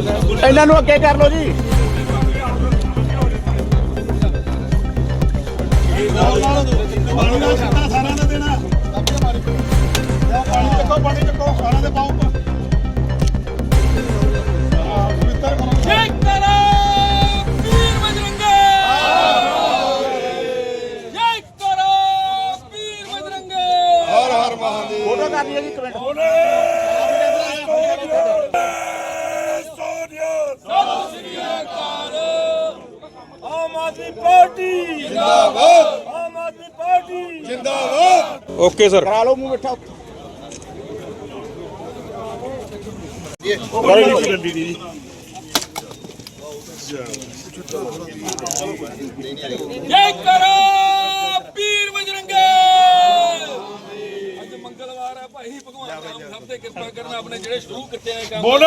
ਇਹਨਾਂ ਨੂੰ ਅੱਗੇ ਕਰ ਲਓ ਜੀ ਪਾਣੀ ਦਾ ਛੱਟਾ ਸਾਰਿਆਂ ਦਾ ਦੇਣਾ ਲਿਆਓ ਪਾਣੀ ਚੱਕੋ ਪਾਣੀ ਚੱਕੋ ਸਾਰਿਆਂ ਦੇ ਪਾਓ ਹਾਂ, ਪਵਿੱਤਰ ਕਰੋ ਜੈ ਕਰਾ ਵੀਰ ਬਜਰੰਗੇ ਜੈ ਕਰਾ ਵੀਰ ਬਜਰੰਗੇ ਹਰ ਹਰ ਮਹਾਦੇਵ ਫੋਟੋ ਕਰਨੀ ਹੈ ਜੀ ਕਮੈਂਟ ਸਤਿ ਸ੍ਰੀ ਅਕਾਲ ਆਮ ਆਦਮੀ ਪਾਰਟੀ। ਜਿੰਦਾਬਾਦ। ਆਮ ਆਦਮੀ ਪਾਰਟੀ। ਜਿੰਦਾਬਾਦ। Okay sir. ਕਰਾ ਲਓ ਮੂੰਹ ਮਿੱਠਾ। ਜੈ। ਕਰਾ ਵੀਰ ਬਜਰੰਗੇ ਅੱਜ ਮੰਗਲਵਾਰ ਹੈ ਭਾਈ ਭਗਵਾਨ ਰਾਮ ਸਭ ਤੇ ਕਿਰਪਾ ਕਰਨ ਆਪਣੇ ਜਿਹੜੇ ਸ਼ੁਰੂ ਕੀਤੇ ਆ ਕੰਮ। ਬੋਲੇ!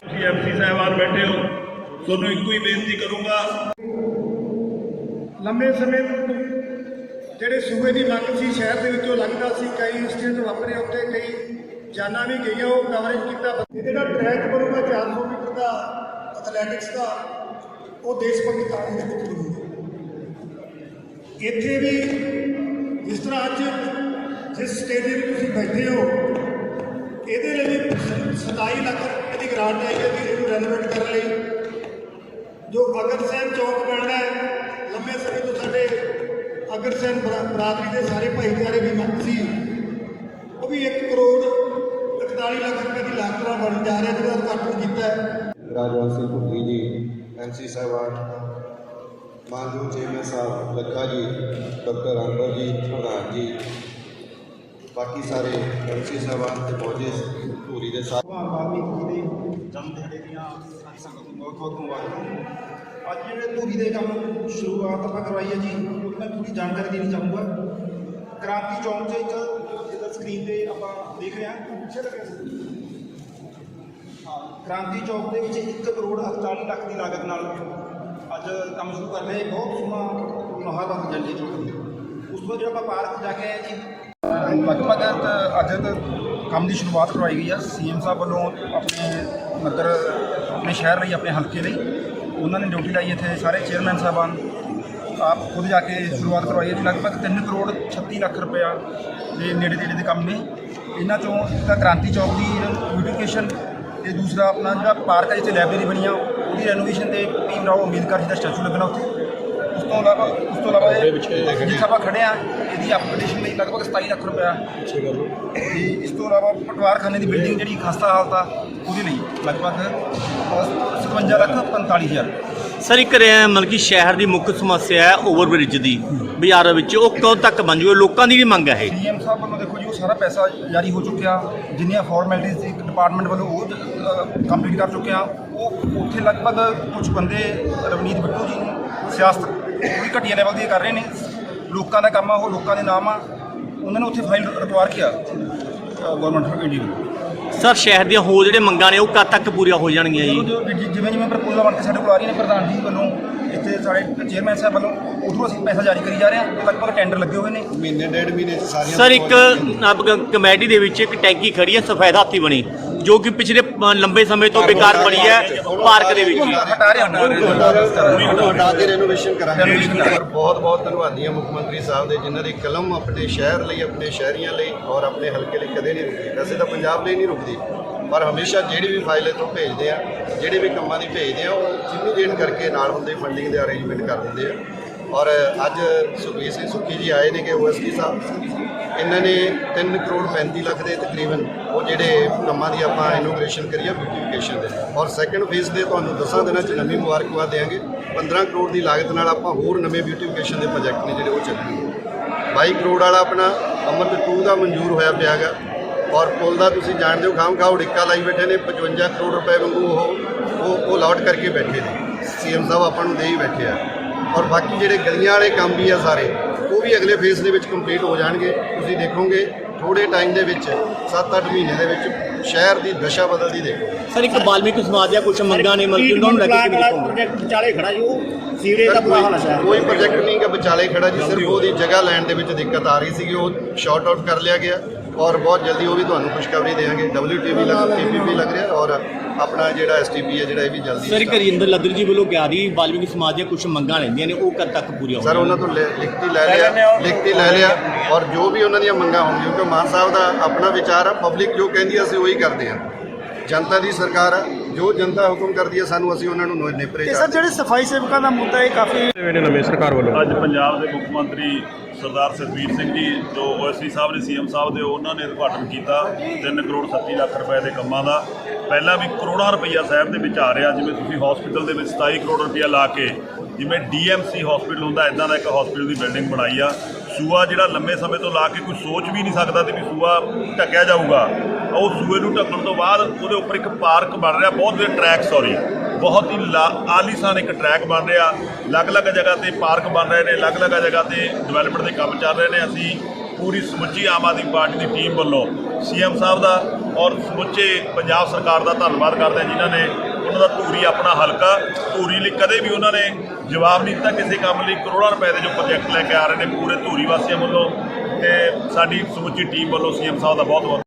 ਤੁਸੀਂ ਐਮਸੀ ਸਾਹਿਬਾਨ ਬੈਠੇ ਹੋ ਤੁਹਾਨੂੰ ਇੱਕੋ ਹੀ ਬੇਨਤੀ ਕਰੂੰਗਾ ਲੰਮੇ ਸਮੇਂ ਤੋਂ ਜਿਹੜੇ ਸੂਬੇ ਦੀ ਮੰਗ ਸੀ, ਸ਼ਹਿਰ ਦੇ ਵਿੱਚੋਂ ਲੰਘਦਾ ਸੀ, ਕਈ ਇੰਸੀਡੈਂਟ ਵਾਪਰੇ ਉੱਤੇ ਕਈ ਜਾਨਾਂ ਵੀ ਗਈਆਂ, ਉਹ ਕਵਰੇਜ ਕੀਤਾ। ਜਿਹੜਾ ਟਰੈਕ ਬਣੂਗਾ 400 ਮੀਟਰ ਦਾ ਐਥਲੈਟਿਕਸ ਦਾ, ਉਹ ਦੇਸ਼ ਪਾਕਿਸਤਾਨ ਦੇ ਵਿੱਚ ਬਣੂਗਾ ਇੱਥੇ ਵੀ ਜਿਸ ਤਰ੍ਹਾਂ ਅੱਜ ਜਿਸ ਸਟੇਜ ਤੇ ਤੁਸੀਂ ਬੈਠੇ ਹੋ, ਇਹਦੇ ਲਈ ਵੀ 27 ਲੱਖ ਰੁਪਏ ਦੀ ਗ੍ਰਾਂਟ ਆਈ ਹੈ ਵੀ ਇਹਨੂੰ ਰੈਨੋਵੇਟ ਕਰਨ ਲਈ। ਜੋ ਅਗਰਸੈਨ ਚੌਕ ਬਣਨਾ ਹੈ, ਲੰਮੇ ਸਮੇਂ ਤੋਂ ਸਾਡੇ ਅਗਰਸੈਨ ਬਰਾ- ਬਰਾਦਰੀ ਦੇ ਸਾਰੇ ਭਾਈਚਾਰੇ ਵੀ ਮੰਗ ਸੀ, ਉਹ ਵੀ 1 ਕਰੋੜ 41 ਲੱਖ ਰੁਪਏ ਦੀ ਲਾਗਤ ਨਾਲ ਬਣ ਜਾ ਰਿਹਾ, ਜਿਹਦਾ ਉਦਘਾਟਨ ਕੀਤਾ ਹੈ। ਰਾਜਵੰਤ ਸਿੰਘ ਭੁੱਲੀ ਜੀ ਐਮਸੀ ਸਾਹਿਬਾਨ ਮਾਨਯੋਗ ਚੇਅਰਮੈਨ ਸਾਹਿਬ ਲੱਖਾ ਜੀ, ਡਾਕਟਰ ਅਨਵਰ ਜੀ, ਪ੍ਰਧਾਨ ਜੀ ਬਾਕੀ ਸਾਰੇ ਐਮਸੀ ਸਾਹਿਬਾਨ ਤੇ ਪਹੁੰਚੇ ਧੂਰੀ ਦੇ ਸਾਰੇ ਭਗਵਾਨ ਵਾਲਮੀਕੀ ਜੀ ਦੇ ਜਨਮ ਦਿਹਾੜੇ ਦੀਆਂ ਸਾਰੀ ਸੰਗਤ ਨੂੰ ਬਹੁਤ ਬਹੁਤ ਮੁਬਾਰਕਾਂ ਅੱਜ ਜਿਹੜੇ ਧੂਰੀ ਦੇ ਕੰਮ ਸ਼ੁਰੂਆਤ ਆਪਾਂ ਕਰਵਾਈ ਹੈ ਜੀ ਉਹਦੀ ਮੈਂ ਪੂਰੀ ਜਾਣਕਾਰੀ ਦੇਣੀ ਚਾਹੂੰਗਾ ਕ੍ਰਾਂਤੀ ਚੌਂਕ 'ਚ ਇੱਕ ਜਿਹਦਾ ਸਕਰੀਨ ਤੇ ਆਪਾਂ ਦੇਖ ਰਹੇ ਹਾਂ ਪਿੱਛੇ ਲੱਗਿਆ ਸੀ ਹਾਂ ਕ੍ਰਾਂਤੀ ਚੌਕ ਦੇ ਵਿੱਚ 1 ਕਰੋੜ 48 ਲੱਖ ਦੀ ਲਾਗਤ ਨਾਲ ਅੱਜ ਕੰਮ ਸ਼ੁਰੂ ਕਰ ਰਹੇ ਬਹੁਤ ਸੋਹਣਾ ਨਹਾਰ ਜੰਡੀ ਚੌਕ ਉਸ ਤੋਂ ਬਾਅਦ ਜਿਹੜਾ ਆਪਾਂ ਪਾਰਕ ਜਾ ਕੇ ਆਏ ਜੀ ਲਗਭਗ ਅੱਜ ਕੰਮ ਦੀ ਸ਼ੁਰੂਆਤ ਕਰਵਾਈ ਗਈ ਹੈ ਸੀਐਮ ਸਾਹਿਬ ਵੱਲੋਂ ਆਪਣੇ ਨਗਰ ਆਪਣੇ ਸ਼ਹਿਰ ਲਈ, ਆਪਣੇ ਹਲਕੇ ਲਈ। ਉਹਨਾਂ ਨੇ ਡਿਊਟੀ ਲਾਈ ਇੱਥੇ ਸਾਰੇ ਚੇਅਰਮੈਨ ਸਾਹਿਬਾਨ। ਆਪ ਖੁਦ ਜਾ ਕੇ ਸ਼ੁਰੂਆਤ ਕਰਵਾਈ ਹੈ ਲਗਭਗ 3 ਕਰੋੜ 36 ਲੱਖ ਰੁਪਇਆ ਦੇ ਨੇੜੇ ਤੇੜੇ ਦੇ ਕੰਮ ਨੇ। ਇਹਨਾਂ ਚੋਂ ਇੱਕ ਤਾਂ ਕ੍ਰਾਂਤੀ ਚੌਕ ਦੀ ਬਿਊਟੀਫਿਕੇਸ਼ਨ ਤੇ ਦੂਸਰਾ ਆਪਣਾ ਜਿਹੜਾ ਪਾਰਕ ਹੈ ਜਿੱਥੇ ਲਾਇਬ੍ਰੇਰੀ ਬਣੀ ਆ ਉਹਦੀ ਰੈਨੋਵੇਸ਼ਨ ਤੇ ਭੀਮ ਰਾਓ ਅੰਬੇਦਕਰ ਜੀ ਦਾ ਸਟੈਚੂ ਲੱਗਣਾ ਉੱਥੇ। ਉਸ ਤੋਂ ਇਲਾਵਾ ਉਸ ਤੋਂ ਇਲਾਵਾ ਇਹ ਜਿੱਥੇ ਆਪਾਂ ਖੜੇ ਆ ਇਹਦੀ ਅਪਗ੍ਰੇਡੇਸ਼ਨ ਲਈ ਲਗਭਗ 27 ਲੱਖ ਰੁਪਇਆ ਤੇ ਇਸ ਤੋਂ ਇਲਾਵਾ ਪਟਵਾਰਖਾਨੇ ਦੀ ਬਿਲਡਿੰਗ ਜਿਹੜੀ ਖਸਤਾ ਹਾਲਤ ਆ ਉਹਦੇ ਲਈ ਲਗਭਗ ਅ, 57 ਲੱਖ 45 ਹਜ਼ਾਰ। ਸਰ, ਇੱਕ ਰਿਹਾ ਮਤਲਬ ਕਿ ਸ਼ਹਿਰ ਦੀ ਮੁੱਖ ਸਮੱਸਿਆ ਹੈ ਓਵਰਬ੍ਰਿਜ ਦੀ। ਬਾਜ਼ਾਰਾਂ ਵਿੱਚ ਉਹ ਕਦੋਂ ਤੱਕ ਬਣ ਜੂਗਾ ਲੋਕਾਂ ਦੀ ਵੀ ਮੰਗ ਹੈ ਇਹ। ਸੀਐਮ ਸਾਹਿਬ ਵੱਲੋਂ ਦੇਖੋ ਜੀ, ਉਹ ਸਾਰਾ ਪੈਸਾ ਜਾਰੀ ਹੋ ਚੁੱਕਿਆ। ਜਿੰਨੀਆਂ ਫਾਰਮੈਲਿਟੀਜ਼ ਸੀ ਡਿਪਾਰਟਮੈਂਟ ਵੱਲੋਂ ਉਹ ਕੰਪਲੀਟ ਕਰ ਚੁੱਕਿਆ। ਉਹ ਉੱਥੇ ਲਗਭਗ ਕੁਝ ਬੰਦੇ, ਰਵਨੀਤ ਬਿੱਟੂ ਜੀ ਨੂੰ ਸਿਆਸਤ ਉਹ ਵੀ ਘਟੀਆ ਲੈਵਲ ਦੀ ਕਰ ਰਹੇ ਨੇ। ਲੋਕਾਂ ਦਾ ਕੰਮ ਆ, ਉਹ ਲੋਕਾਂ ਦੇ ਨਾਮ ਆ। ਉਹਨਾਂ ਨੇ ਉੱਥੇ ਫਾਈਲ ਰਟਵਾ ਰੱਖਿਆ ਗਵਰਨਮੈਂਟ ਇੰਡੀਆ ਨੂੰ ਸਰ ਸ਼ਹਿਰ ਦੀਆਂ ਹੋਰ ਜਿਹੜੇ ਮੰਗਾਂ ਨੇ ਉਹ ਕਦ ਤੱਕ ਪੂਰੀਆਂ ਹੋ ਜਾਣਗੀਆਂ ਜੀ? ਜਿਵੇਂ ਜਿਵੇਂ ਪ੍ਰਪੋਜ਼ਲ ਬਣ ਕੇ ਸਾਡੇ ਕੋਲ ਆ ਰਹੀਆਂ ਨੇ ਪ੍ਰਧਾਨ ਜੀ ਵੱਲੋਂ ਇੱਥੇ ਸਾਡੇ ਚੇਅਰਮੈਨ ਸਾਹਿਬ ਵੱਲੋਂ ਉਧਰੋਂ ਅਸੀਂ ਪੈਸਾ ਜਾਰੀ ਕਰੀ ਜਾ ਰਹੇ ਹਾਂ ਲਗਭਗ ਟੈਂਡਰ ਲੱਗੇ ਹੋਏ ਨੇ। ਮਹੀਨੇ ਡੇਢ ਮਹੀਨੇ ਚ ਸਾਰੀਆਂ ਸਰ ਇੱਕ ਅਬ ਕ- ਕਮੇਟੀ ਦੇ ਵਿੱਚ ਇੱਕ ਟੈਂਕੀ ਖੜੀ ਹੈ ਸਫੈਦ ਹਾਥੀ ਬਣੀ। ਜੋ ਕਿ ਪਿਛਲੇ ਅ, ਲੰਬੇ ਸਮੇਂ ਤੋਂ ਬੇਕਾਰ ਬਣੀ ਹੈ ਪਾਰਕ ਦੇ ਵਿੱਚ। ਹਟਾ ਰਹੇ ਹਾਂ ਹਟਾ ਕੇ ਰੈਨੋਵੇਸ਼ਨ। ਔਰ ਬਹੁਤ ਬਹੁਤ ਧੰਨਵਾਦੀ ਹਾਂ ਮੁੱਖ ਮੰਤਰੀ ਸਾਹਿਬ ਦੇ ਜਿਨ੍ਹਾਂ ਦੀ ਕਲਮ ਆਪਣੇ ਸ਼ਹਿਰ ਲਈ ਆਪਣੇ ਸ਼ਹਿਰੀਆਂ ਲਈ ਔਰ ਆਪਣੇ ਹਲਕੇ ਲਈ ਕਦੇ ਨਹੀਂ ਰੁਕਦੀ। ਵੈਸੇ ਤਾਂ ਪੰਜਾਬ ਲਈ ਨਹੀਂ ਰੁਕਦੀ ਪਰ ਹਮੇਸ਼ਾ ਜਿਹੜੀ ਵੀ ਫਾਈਲ ਇੱਥੋਂ ਭੇਜਦੇ ਆ ਜਿਹੜੇ ਵੀ ਕੰਮਾਂ ਦੀ ਭੇਜਦੇ ਆ ਉਹ ਜਿੰਨੀ ਦੇਣ ਕਰਕੇ ਨਾਲ ਹੁੰਦੇ ਫੰਡਿੰਗ ਦੇ ਅਰੇਂਜਮੈਂਟ ਕਰ ਦਿੰਦੇ ਆ। ਔਰ ਅੱਜ ਸੁਖਬੀਰ ਸਿੰਘ ਸੁੱਖੀ ਜੀ ਆਏ ਨੇ ਕਿ ਓਐਸਡੀ ਸਾਹਿਬ। ਇਹਨਾਂ ਨੇ 3 ਕਰੋੜ 35 ਲੱਖ ਦੇ ਤਕਰੀਬਨ ਉਹ ਜਿਹੜੇ ਕੰਮਾਂ ਦੀ ਆਪਾਂ ਇਨੋਗ੍ਰੇਸ਼ਨ ਕਰੀ ਆ ਬਿਊਟੀਫਿਕੇਸ਼ਨ ਦੇ। ਔਰ ਸੈਕੰਡ ਫੇਜ਼ ਦੇ ਤੁਹਾਨੂੰ ਦਸਾਂ ਦਿਨਾਂ ਚ ਨਵੀਂ ਮੁਬਾਰਕਬਾਦ ਦੇਵਾਂਗੇ। 15 ਕਰੋੜ ਦੀ ਲਾਗਤ ਨਾਲ ਆਪਾਂ ਹੋਰ ਨਵੇਂ ਬਿਊਟੀਫਿਕੇਸ਼ਨ ਦੇ ਪ੍ਰੋਜੈਕਟ ਨੇ ਜਿਹੜੇ ਉਹ ਚੱਲਣਗੇ। 22 ਕਰੋੜ ਵਾਲਾ ਆਪਣਾ ਅਮਰਤ 2 ਦਾ ਮਨਜ਼ੂਰ ਹੋਇਆ ਪਿਆ ਗਾ ਔਰ ਪੁਲ ਦਾ ਤੁਸੀਂ ਜਾਣਦੇ ਹੋ, ਖਾਮ ਖਾਓ ਡਿੱਕਾ ਲਾਈ ਬੈਠੇ ਨੇ 55 ਕਰੋੜ ਰੁਪਏ ਵਾਂਗੂ ਉਹ ਉਹ ਉਹ ਲਾਟ ਕਰਕੇ ਬੈਠੇ ਨੇ। ਸੀਐਮ ਸਾਹਿਬ ਆਪਾਂ ਨੂੰ ਦੇ ਹੀ ਬੈਠੇ ਆ। ਔਰ ਬਾਕੀ ਜਿਹੜੇ ਗਲੀਆਂ ਵਾਲੇ ਕੰਮ ਵੀ ਆ ਸਾਰੇ, ਉਹ ਵੀ ਅਗਲੇ ਫੇਸ ਦੇ ਵਿੱਚ ਕੰਪਲੀਟ ਹੋ ਜਾਣਗੇ। ਤੁਸੀਂ ਦੇਖੋਗੇ ਥੋੜੇ ਟਾਈਮ ਦੇ ਵਿੱਚ 7-8 ਮਹੀਨੇ ਦੇ ਵਿੱਚ ਸ਼ਹਿਰ ਦੀ ਦਸ਼ਾ ਬਦਲਦੀ ਦੇਖੋਗੇ ਸਰ ਇੱਕ ਬਾਲਮੀਕੀ ਸਮਾਜ ਦੀਆਂ ਕੁਝ ਮੰਗਾਂ ਨੇ ਮਤਲਬ ਕਿ ਉਹਨਾਂ ਨੂੰ ਲੈ ਕੇ ਕਿਵੇਂ ਦੇਖੋਗੇ ਪ੍ਰੋਜੈਕਟ ਵਿਚਾਲੇ ਖੜਾ ਜੀ ਉਹ ਸੀਵਰੇਜ ਦਾ ਬੁਰਾ ਹਾਲ ਹੈ ਸ਼ਹਿਰ ਕੋਈ ਪ੍ਰੋਜੈਕਟ ਨਹੀਂ ਗਾ ਵਿਚਾਲੇ ਖੜਾ ਜੀ ਸਿਰਫ ਉਹਦੀ ਜਗ੍ਹਾ ਲੈਣ ਦੇ ਵਿੱਚ ਦਿੱਕਤ ਆ ਰਹੀ ਸੀਗੀ ਉਹ ਸ਼ਾਰਟ ਆਊਟ ਕਰ ਲਿਆ ਗਿਆ। ਔਰ ਬਹੁਤ ਜਲਦੀ ਉਹ ਵੀ ਤੁਹਾਨੂੰ ਖੁਸ਼ਖਬਰੀ ਦੇਵਾਂਗੇ। WTV ਲੱਗ TPP ਲੱਗ ਰਿਹਾ ਔਰ ਆਪਣਾ ਜਿਹੜਾ STP ਹੈ ਜਿਹੜਾ ਇਹ ਵੀ ਜਲਦੀ ਸਰ ਇੱਕ ਹਰਿੰਦਰ ਲੱਦਰ ਜੀ ਵੱਲੋਂ ਦੀ ਬਾਲਮੀਕੀ ਸਮਾਜ ਦੀਆਂ ਕੁਝ ਮੰਗਾਂ ਰਹਿੰਦੀਆਂ ਨੇ ਉਹ ਕਦ ਤੱਕ ਪੂਰੀਆਂ ਸਰ ਉਹਨਾਂ ਤੋਂ ਲਿਖਤੀ ਲੈ ਲਿਆ ਲਿਖਤੀ ਲੈ ਲਿਆ ਔਰ ਜੋ ਵੀ ਉਹਨਾਂ ਦੀਆਂ ਮੰਗਾਂ ਹੋਣਗੀਆਂ ਕਿਉਂਕਿ ਮਾਨ ਸਾਹਿਬ ਦਾ ਆਪਣਾ ਵਿਚਾਰ ਆ ਪਬਲਿਕ ਜੋ ਕਹਿੰਦੀ ਆ, ਅਸੀਂ ਉਹੀ ਕਰਦੇ ਆ। ਜਨਤਾ ਦੀ ਸਰਕਾਰ ਆ ਜੋ ਜਨਤਾ ਹੁਕਮ ਕਰਦੀ ਹੈ ਸਾਨੂੰ ਅਸੀਂ ਉਹਨਾਂ ਨੂੰ ਨੇਪਰੇ ਤੇ ਸਰ ਜਿਹੜੇ ਸਫ਼ਾਈ ਸੇਵਕਾਂ ਦਾ ਮੁੱਦਾ ਇਹ ਕਾਫੀ ਅੱਜ ਪੰਜਾਬ ਦੇ ਮੁੱਖ ਮੰਤਰੀ ਸਰਦਾਰ ਸੁਖਬੀਰ ਸਿੰਘ ਜੀ, ਜੋ ਓਐਸਡੀ ਸਾਹਿਬ ਨੇ ਸੀਐਮ ਸਾਹਿਬ ਦੇ, ਉਹਨਾਂ ਨੇ ਉਦਘਾਟਨ ਕੀਤਾ 3 ਕਰੋੜ 37 ਲੱਖ ਰੁਪਏ ਦੇ ਕੰਮਾਂ ਦਾ। ਪਹਿਲਾਂ ਵੀ ਕਰੋੜਾਂ ਰੁਪਈਆ ਸਾਹਿਬ ਦੇ ਵਿੱਚ ਆ ਰਿਹਾ, ਜਿਵੇਂ ਤੁਸੀਂ ਹਸਪੀਟਲ ਦੇ ਵਿੱਚ 27 ਕਰੋੜ ਰੁਪਈਆ ਲਾ ਕੇ, ਜਿਵੇਂ ਡੀਐਮਸੀ ਹਸਪੀਟਲ ਹੁੰਦਾ ਇਦਾਂ ਦਾ ਇੱਕ ਹਸਪੀਟਲ ਦੀ ਬਿਲਡਿੰਗ ਬਣਾਈ ਆ। ਸੂਆ ਜਿਹੜਾ ਲੰਮੇ ਸਮੇਂ ਤੋਂ ਲਾ ਕੇ ਕੋਈ ਸੋਚ ਵੀ ਨਹੀਂ ਸਕਦਾ ਤੇ ਵੀ ਸੂਆ ਢੱਕਿਆ ਜਾਊਗਾ। ਉਹ ਸੂਏ ਨੂੰ ਢੱਕਣ ਤੋਂ ਬਾਅਦ ਉਹਦੇ ਉੱਪਰ ਇੱਕ ਪਾਰਕ ਬਣ ਰਿਹਾ, ਬਹੁਤ ਵਧੀਆ ਟਰੈਕ ਸੌਰੀ ਬਹੁਤ ਹੀ ਲਾ- ਆਲੀਸ਼ਾਨ ਇੱਕ ਟਰੈਕ ਬਣ ਰਿਹਾ। ਅਲੱਗ-ਅਲੱਗ ਜਗ੍ਹਾ ਤੇ ਪਾਰਕ ਬਣ ਰਹੇ ਨੇ, ਅਲੱਗ-ਅਲੱਗ ਜਗ੍ਹਾ ਤੇ ਡਿਵੈਲਪਮੈਂਟ ਦੇ ਕੰਮ ਚੱਲ ਰਹੇ ਨੇ। ਅਸੀਂ ਪੂਰੀ ਸਮੁੱਚੀ ਆਮ ਆਦਮੀ ਪਾਰਟੀ ਦੀ ਟੀਮ ਵੱਲੋਂ ਸੀਐਮ ਸਾਹਿਬ ਦਾ ਔਰ ਸਮੁੱਚੇ ਪੰਜਾਬ ਸਰਕਾਰ ਦਾ ਧੰਨਵਾਦ ਕਰਦੇ ਹਾਂ ਜਿਨ੍ਹਾਂ ਨੇ ਉਹਨਾਂ ਦਾ ਧੂਰੀ ਆਪਣਾ ਹਲਕਾ, ਧੂਰੀ ਲਈ ਕਦੇ ਵੀ ਉਹਨਾਂ ਨੇ ਜਵਾਬ ਨਹੀਂ ਦਿੱਤਾ ਕਿਸੇ ਕੰਮ ਲਈ। ਕਰੋੜਾਂ ਰੁਪਏ ਦੇ ਜੋ ਪ੍ਰੋਜੈਕਟ ਲੈ ਕੇ ਆ ਰਹੇ ਨੇ ਪੂਰੇ ਧੂਰੀ ਵਾਸੀਆਂ ਵੱਲੋਂ ਤੇ ਸਾਡੀ ਸਮੁੱਚੀ ਟੀਮ ਵੱਲੋਂ ਸੀਐਮ ਸਾਹਿਬ ਦਾ ਬਹੁਤ ਬਹੁਤ